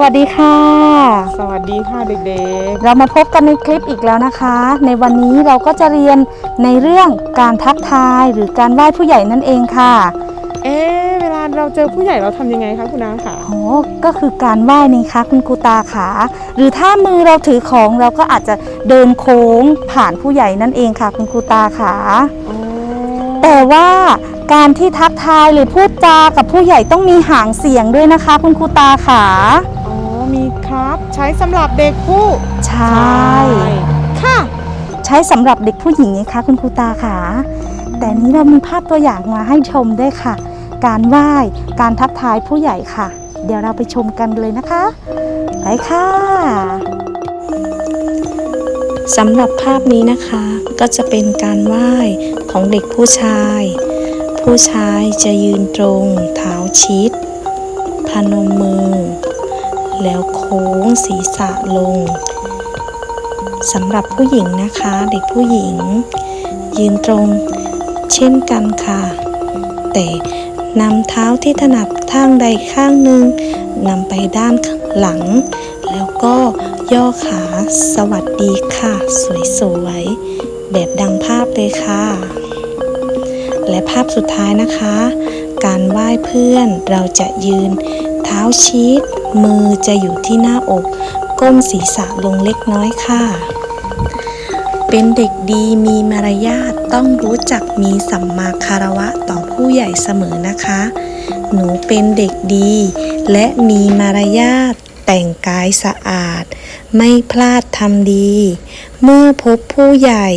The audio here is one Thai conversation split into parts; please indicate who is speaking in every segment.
Speaker 1: วัสดีค่ะ
Speaker 2: สวัสดีค่ะเด็ก
Speaker 1: เรามาพบกันในคลิปอีกแล้วนะคะ ในวันนี้เราก็จะเรียนในเรื่องการทักทายหรือการไหว้ผู้ใหญ่นั่นเองค่ะ
Speaker 2: ๆ เอ๊ะเวลาเราเจอผู้ใหญ่เราทำยังไงคะคุณน้าค่ะ
Speaker 1: โอ้ก็คือการไหว้นี่คะคุณครูตาขา หรือถ้ามือเราถือของเราก็อาจจะเดินโค้งผ่านผู้ใหญ่นั่นเองค่ะ คุณครูตาขา
Speaker 2: อ๋อ
Speaker 1: แต่ว่า การที่ทักทายหรือพูดจากับผู้ใหญ่ต้องมีหางเสียงด้วยนะคะ คุณครูตาขา
Speaker 2: อ๋อมีครับ ใช้สำหรับเด็กผู้
Speaker 1: ใช่
Speaker 2: ค่ะ
Speaker 1: ใช้สำหรับเด็กผู้หญิงไงคะคุณครูตาขาแต่นี้เรามีภาพตัวอย่างมาให้ชมด้วยค่ะ การไหว้การทักทายผู้ใหญ่ค่ะ เดี๋ยวเราไปชมกันเลยนะคะไปค่ะ
Speaker 3: สำหรับภาพนี้นะคะก็จะเป็นการไหว้ของเด็กผู้ชาย ผู้ชายจะยืนตรงเท้าชิด พนมมือ แล้วโค้งศีรษะลงสำหรับผู้หญิงนะคะ เด็กผู้หญิง ยืนตรงเช่นกันค่ะ แต่นำเท้าที่ถนัดข้างใดข้างหนึ่งนำไปด้านหลัง แล้วก็ย่อขาสวัสดีค่ะ สวยๆ แบบดังภาพเลยค่ะ และภาพสุดท้ายนะคะ การไหว้เพื่อนเราจะยืน เท้าชี้มือจะอยู่ที่หน้าอก ก้มศีรษะลงเล็กน้อยค่ะ เป็นเด็กดีมีมารยาทต้องรู้จักมีสัมมาคารวะต่อผู้ใหญ่เสมอนะคะ หนูเป็นเด็กดี และมีมารยาทแต่งกายสะอาด ไม่พลาดทำดี เมื่อพบผู้ใหญ่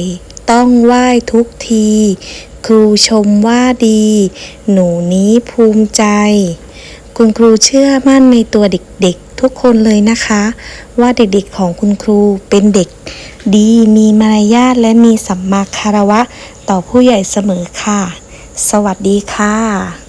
Speaker 3: ต้องไหว้ทุกที ครูชมว่าดี หนูนี้ภูมิใจ คุณครูเชื่อมั่นในตัวเด็กๆ ทุกคนเลยนะคะ ว่าเด็กๆของคุณครูเป็นเด็ก ดีมีมารยาทและมีสัมมาคารวะ ต่อผู้ใหญ่เสมอค่ะ สวัสดีค่ะ